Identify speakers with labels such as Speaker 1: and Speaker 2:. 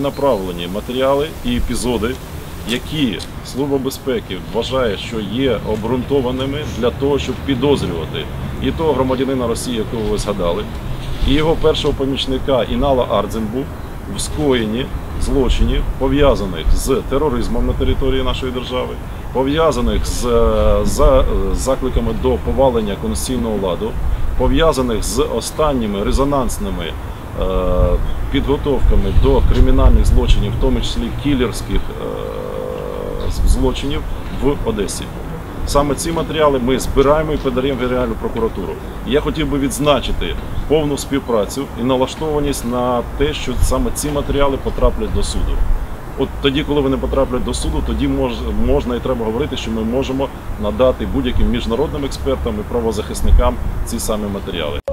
Speaker 1: Направлені матеріали і епізоди, які Служба безпеки вважає, що є обґрунтованими для того, щоб підозрювати і того громадянина Росії, якого ви згадали, і його першого помічника Інала Ардзенбу в скоєнні злочинів, пов'язаних з тероризмом на території нашої держави, пов'язаних з е, за- закликами до повалення конституційного ладу, пов'язаних з останніми резонансними е, підготовками до кримінальних злочинів, в тому числі кілерських е, злочинів в Одесі. Саме ці матеріали ми збираємо і подаємо в Генеральну прокуратуру. Я хотів би відзначити повну співпрацю і налаштованість на те, що саме ці матеріали потраплять до суду. От тоді, коли вони потраплять до суду, тоді можна і треба говорити, що ми можемо надати будь-яким міжнародним експертам і правозахисникам ці самі матеріали.